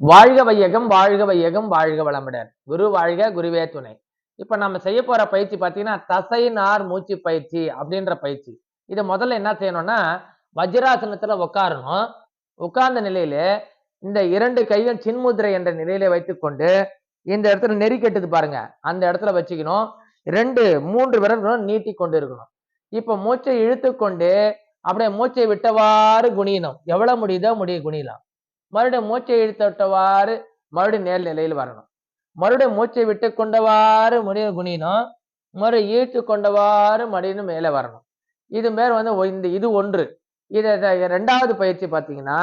வாழ்க வையகம் வாழ்க வையகம் வாழ்க வளமுடன். குரு வாழ்க குருவே துணை. இப்ப நம்ம செய்ய போற பயிற்சி பார்த்தீங்கன்னா தசை நார் மூச்சு பயிற்சி அப்படின்ற பயிற்சி. இதை முதல்ல என்ன செய்யணும்னா வஜ்ராசனத்துல உட்காரணும் உட்கார்ந்த நிலையில இந்த இரண்டு கைகள் சின்முதிரை என்ற நிலையில வைத்துக்கொண்டு இந்த இடத்துல நெறி கெட்டுது பாருங்க. அந்த இடத்துல வச்சுக்கணும். ரெண்டு மூன்று விரல்களும் நீட்டி கொண்டு இருக்கணும் இப்ப மூச்சை இழுத்து கொண்டு அப்படியே மூச்சை விட்டவாறு குனியணும். எவ்வளவு முடியுதோ முடிய குனியலாம். மறுபடியும் மூச்சை இழுத்தவிட்டவாறு மறுபடியும் நேர் நிலையில் வரணும். மறுபடியும் மூச்சை விட்டு கொண்டவாறு முடிய குனியணும். மறுபடியும் ஈழ்த்து கொண்டவாறு மடியும் மேலே வரணும். இது மேல் வந்து இந்த இது ஒன்று. இதை ரெண்டாவது பயிற்சி பார்த்தீங்கன்னா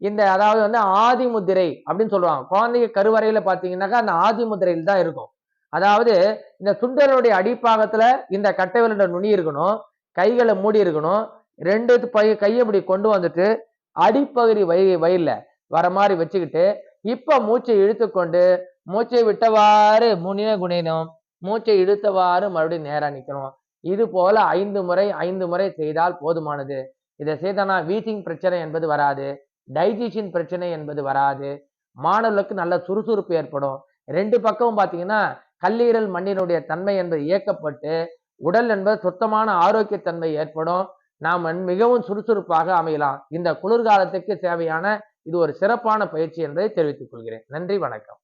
இந்த அதாவது வந்து ஆதிமுதிரை அப்படின்னு சொல்லுவாங்க. குழந்தைங்க கருவறையில பார்த்தீங்கன்னாக்கா அந்த ஆதிமுதிரையில் தான் இருக்கும். அதாவது இந்த சுண்டலுடைய அடிப்பாகத்துல இந்த கட்டைவிரலோட நுனி இருக்கணும். கைகளை மூடி இருக்கணும். ரெண்டு பைய கையை இப்படி கொண்டு வந்துட்டு அடிப்பகுதி வய வயல்ல வர மாதிரி வச்சுக்கிட்டு இப்ப மூச்சை இழுத்துக்கொண்டு மூச்சை விட்டவாறு முனின குணினும் மூச்சை இழுத்தவாறு மறுபடியும் நேராக நிற்கணும் இது போல ஐந்து முறை ஐந்து முறை செய்தால் போதுமானது. இதை செய்தனா வீசிங் பிரச்சனை என்பது வராது. டைஜஷன் பிரச்சனை என்பது வராது. மாணவர்களுக்கு நல்ல சுறுசுறுப்பு ஏற்படும். ரெண்டு பக்கமும் பார்த்தீங்கன்னா கல்லீரல் மண்ணினுடைய தன்மை என்பது இயக்கப்பட்டு உடல் என்பது சுத்தமான ஆரோக்கியத்தன்மை ஏற்படும். நாம் மிகவும் சுறுசுறுப்பாக அமையலாம். இந்த குளிர்காலத்துக்கு தேவையான இது ஒரு சிறப்பான பயிற்சி என்பதை தெரிவித்துக் கொள்கிறேன். நன்றி வணக்கம்.